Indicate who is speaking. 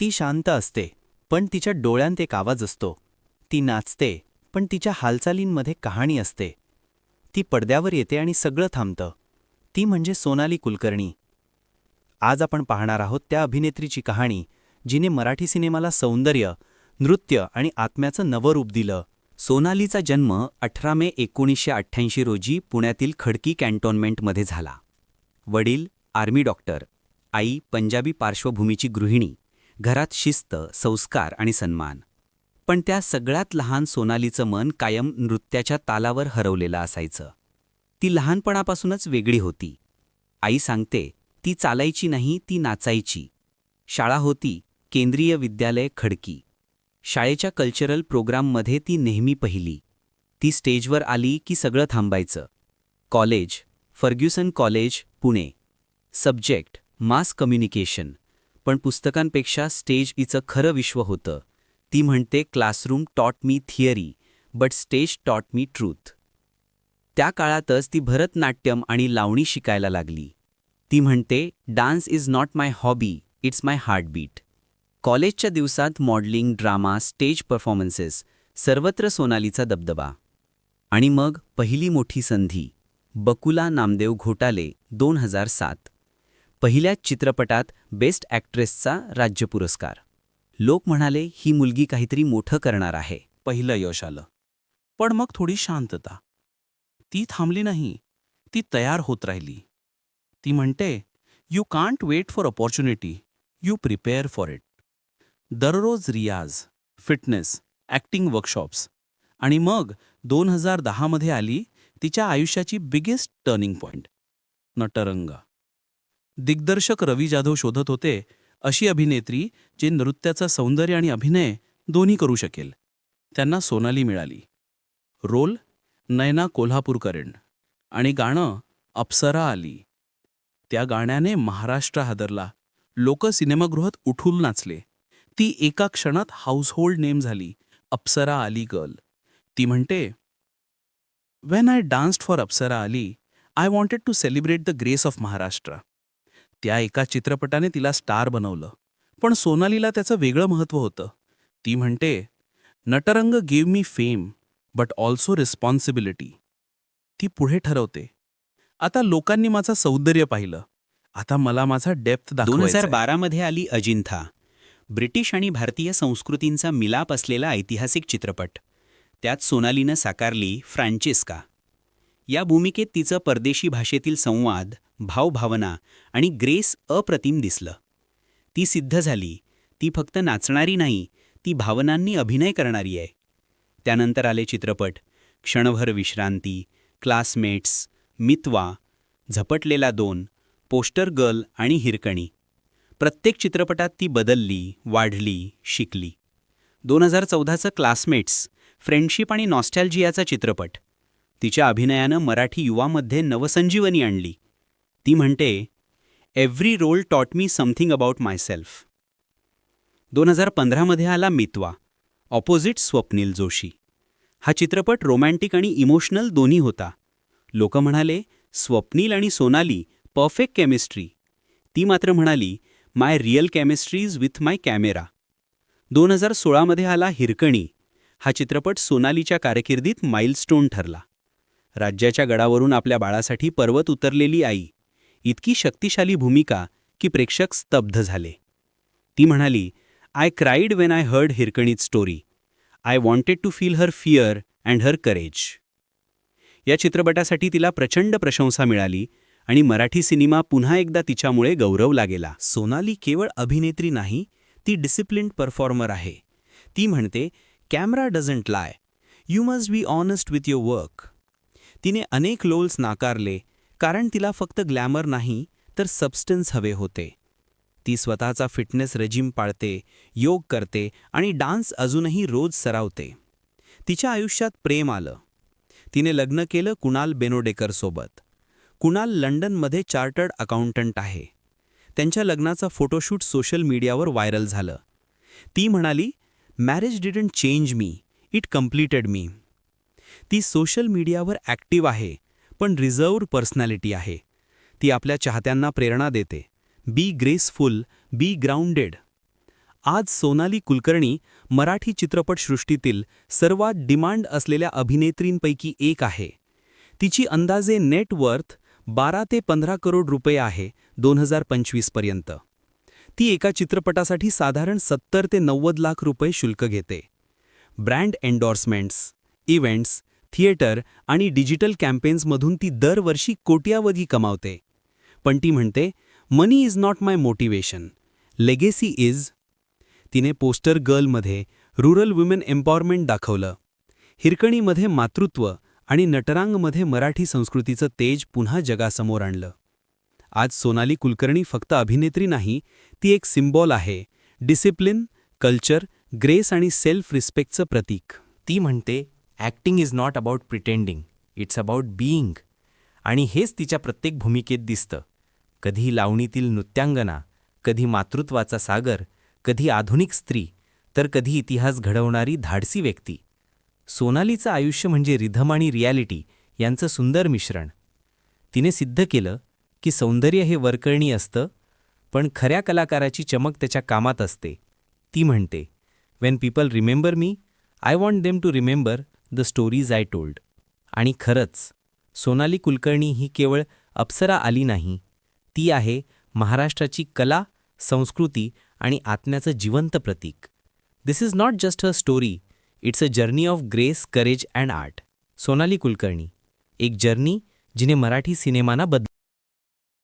Speaker 1: ती शांत असते पण तिच्या डोळ्यांत एक आवाज असतो. ती नाचते पण तिच्या हालचालींमध्ये कहाणी असते. ती पडद्यावर येते आणि सगळं थांबतं. ती म्हणजे सोनाली कुलकर्णी. आज आपण पाहणार आहोत त्या अभिनेत्रीची कहाणी जिने मराठी सिनेमाला सौंदर्य नृत्य आणि आत्म्याचं नवं रूप दिलं. सोनालीचा जन्म अठरा मे एकोणीसशे अठ्ठ्याऐंशी रोजी पुण्यातील खडकी कॅन्टोन्मेंटमध्ये झाला. वडील आर्मी डॉक्टर. आई पंजाबी पार्श्वभूमीची गृहिणी. घरात शिस्त संस्कार आणि सन्मान. पण त्या सगळ्यात लहान सोनालीचं मन कायम नृत्याच्या तालावर हरवलेलं असायचं. ती लहानपणापासूनच वेगळी होती. आई सांगते ती चालायची नाही ती नाचायची. शाळा होती केंद्रीय विद्यालय खडकी. शाळेच्या कल्चरल प्रोग्राममध्ये ती नेहमी पहिली. ती स्टेजवर आली की सगळं थांबायचं. College Fergusson college Pune. Subject mass communication. पण पुस्तकांपेक्षा स्टेज इचं खरं विश्व होतं. ती म्हणते classroom taught me theory but stage taught me truth. त्या काळातच ती भरतनाट्यम आणि लावणी शिकायला लागली. ती म्हणते dance is not my hobby it's my heartbeat. कॉलेजच्या दिवसात मॉडेलिंग ड्रामा स्टेज परफॉर्मन्सेस सर्वत्र सोनालीचा दबदबा. आणि मग पहिली मोठी संधी बकुला नामदेव घोटाले दोन हजार सात. पहिल्याच चित्रपटात बेस्ट ॲक्ट्रेसचा राज्य पुरस्कार. लोक म्हणाले ही मुलगी काहीतरी मोठं करणार आहे.
Speaker 2: पहिलं यश आलं. पण मग थोडी शांतता. ती थांबली नाही. ती तयार होत राहिली. ती म्हणते you can't wait for opportunity you prepare for it दररोज रियाज फिटनेस ॲक्टिंग वर्कशॉप्स. आणि मग दोन हजार दहामध्ये आली तिच्या आयुष्याची बिगेस्ट टर्निंग पॉइंट. नटरंग. दिग्दर्शक रवी जाधव शोधत होते अशी अभिनेत्री जे नृत्याचा सौंदर्य आणि अभिनय दोन्ही करू शकेल. त्यांना सोनाली मिळाली. रोल नयना कोल्हापूरकरण आणि गाणं अप्सरा आली. त्या गाण्याने महाराष्ट्र हादरला. लोक सिनेमागृहात उठूल नाचले. ती एका क्षणात हाऊसहोल्ड नेम झाली अप्सरा आली गर्ल ती म्हणते when I danced for Apsara Aali I wanted to celebrate the grace of Maharashtra. त्या एका चित्रपटाने तिला स्टार बनवलं. पण सोनालीला त्याचं वेगळं महत्त्व होतं. ती म्हणते Natarang give me fame but also responsibility ती पुढे ठरवते. आता लोकांनी माझं सौंदर्य पाहिलं. आता मला माझा डेप्थ
Speaker 1: दोन हजार बारामध्ये आली अजिंठा. ब्रिटिश आणि भारतीय संस्कृतींचा मिलाप असलेला ऐतिहासिक चित्रपट. त्यात सोनालीनं साकारली फ्रान्चिस्का या भूमिकेत तिचं परदेशी भाषेतील संवाद भावभावना आणि ग्रेस अप्रतिम दिसलं. ती सिद्ध झाली ती फक्त नाचणारी नाही ती भावनांनी अभिनय करणारी आहे. त्यानंतर आले चित्रपट क्षणभर विश्रांती क्लासमेट्स मितवा झपटलेला दोन पोस्टर गर्ल आणि हिरकणी. प्रत्येक चित्रपटात ती बदलली वाढली शिकली. दोन हजार चौदाचं क्लासमेट्स फ्रेंडशिप आणि नॉस्टॅल्जियाचा चित्रपट. तिच्या अभिनयानं मराठी युवामध्ये नवसंजीवनी आणली. ती म्हणते every role taught me something about myself दोन हजार पंधरामध्ये आला मितवा ऑपोजिट स्वप्नील जोशी. हा चित्रपट रोमॅन्टिक आणि इमोशनल दोन्ही होता. लोक म्हणाले स्वप्नील आणि सोनाली परफेक्ट केमिस्ट्री ती मात्र म्हणाली my real chemistries with my camera दोन हजार सोळामध्ये आला हिरकणी. हा चित्रपट सोनालीच्या कारकिर्दीत माइलस्टोन ठरला. राज्याच्या गडावरून आपल्या बाळासाठी पर्वत उतरलेली आई. इतकी शक्तिशाली भूमिका की प्रेक्षक स्तब्ध झाले. ती म्हणाली I cried when I heard हिरकणीत story I wanted to feel her fear and her courage या चित्रपटासाठी तिला प्रचंड प्रशंसा मिळाली आणि मराठी सिनेमा पुन्हा एकदा तिच्यामुळे गौरवला गेला सोनाली केवळ अभिनेत्री नाही ती डिसिप्लिन्ड परफॉर्मर आहे. ती म्हणते camera doesn't lie you must be honest with your work तिने अनेक लोल्स नाकारले कारण तिला फक्त ग्लॅमर नाही तर सबस्टन्स हवे होते. ती स्वतःचा फिटनेस रेजिम पाळते योग करते आणि डान्स अजूनही रोज सरावते. तिच्या आयुष्यात प्रेम आलं. तिने लग्न केलं कुणाल बेनोडेकरसोबत कुणाल लंडनमध्ये चार्टर्ड अकाउंटंट आहे. त्यांच्या लग्नाचा फोटोशूट सोशल मीडियावर व्हायरल झालं. ती म्हणाली marriage didn't change me it completed me. ती सोशल मीडियावर ॲक्टिव्ह आहे पण रिझर्व्ड पर्सनॅलिटी आहे. ती आपल्या चाहत्यांना प्रेरणा देते. Be graceful be grounded. आज सोनाली कुलकर्णी मराठी चित्रपटसृष्टीतील सर्वात डिमांड असलेल्या अभिनेत्रींपैकी एक आहे. तिची अंदाजे नेट वर्थ बारा ते पंधरा करोड रुपये आहे दोन हजार पंचवीसपर्यंत ती एका चित्रपटासाठी साधारण सत्तर ते नव्वद लाख रुपये शुल्क घेते. ब्रँड एन्डॉर्समेंट्स इव्हेंट्स थिएटर आणि डिजिटल कॅम्पेन्समधून ती दरवर्षी कोट्यावधी कमावते. पण ती म्हणते money is not my motivation. Legacy is. तिने पोस्टर गर्लमध्ये रुरल वुमेन एम्पॉवरमेंट दाखवलं. हिरकणीमध्ये मातृत्व आणि नटरांगमध्ये मराठी संस्कृतीचं तेज पुन्हा जगासमोर आणलं. आज सोनाली कुलकर्णी फक्त अभिनेत्री नाही ती एक सिम्बॉल आहे डिसिप्लिन कल्चर ग्रेस आणि सेल्फ रिस्पेक्टचं प्रतीक.
Speaker 3: ती म्हणते acting is not about pretending it's about being आणि हेच तिच्या प्रत्येक भूमिकेत दिसतं. कधी लावणीतील नृत्यांगना कधी मातृत्वाचा सागर कधी आधुनिक स्त्री तर कधी इतिहास घडवणारी धाडसी व्यक्ती. सोनालीचं आयुष्य म्हणजे रिधम आणि रियालिटी यांचं सुंदर मिश्रण. तिने सिद्ध केलं की सौंदर्य हे वरकळणी असतं पण खऱ्या कलाकाराची चमक त्याच्या कामात असते. ती म्हणते when people remember me I want them to remember the stories I told. आणि खरंच सोनाली कुलकर्णी ही केवळ अप्सरा आली नाही ती आहे महाराष्ट्राची कला संस्कृती आणि आत्म्याचं जिवंत प्रतीक. This is not just a story it's a journey of grace courage and art Sonali Kulkarni एक जर्नी जिने मराठी सिनेमाना बदल